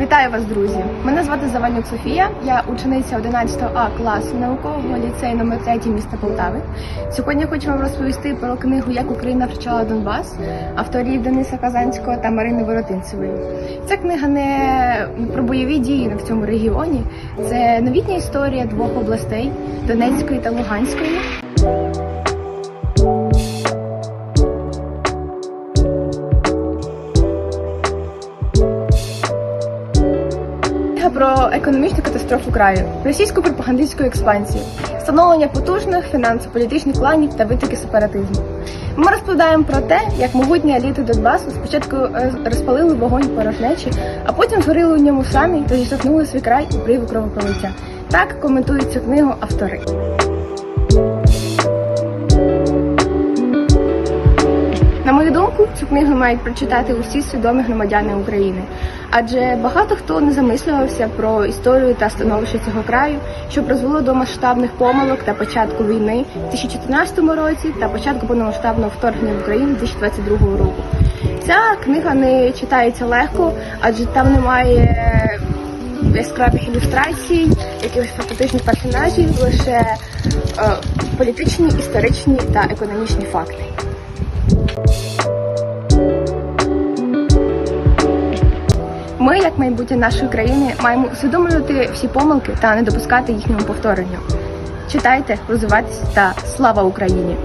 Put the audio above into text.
Вітаю вас, друзі! Мене звати Завальнюк Софія. Я учениця 11 А класу наукового ліцею номер 3 міста Полтави. Сьогодні хочу вам розповісти про книгу Як Україна втрачала Донбас авторів Дениса Казанського та Марини Воротинцевої. Ця книга не про бойові дії в цьому регіоні. Це новітня історія двох областей Донецької та Луганської. Книга про економічну катастрофу краю, російську пропагандистську експансію, встановлення потужних фінансово-політичних планів та витоки сепаратизму. Ми розповідаємо про те, як могутні еліти Донбасу спочатку е, розпалили вогонь порожнечі, а потім згоріли у ньому самі та зіштовхнули свій край у приву кровопролиття. Так коментують цю книгу автори. На цю книгу мають прочитати усі свідомі громадяни України, адже багато хто не замислювався про історію та становище цього краю, що призвело до масштабних помилок та початку війни в 2014 році та початку повномасштабного вторгнення в Україну 2022 року. Ця книга не читається легко, адже там немає яскравих ілюстрацій, якихось фантастичних персонажів, лише е, політичні, історичні та економічні факти. Ми, як майбутнє нашої країни, маємо усвідомлювати всі помилки та не допускати їхнього повторення. Читайте, розвивайтесь та слава Україні!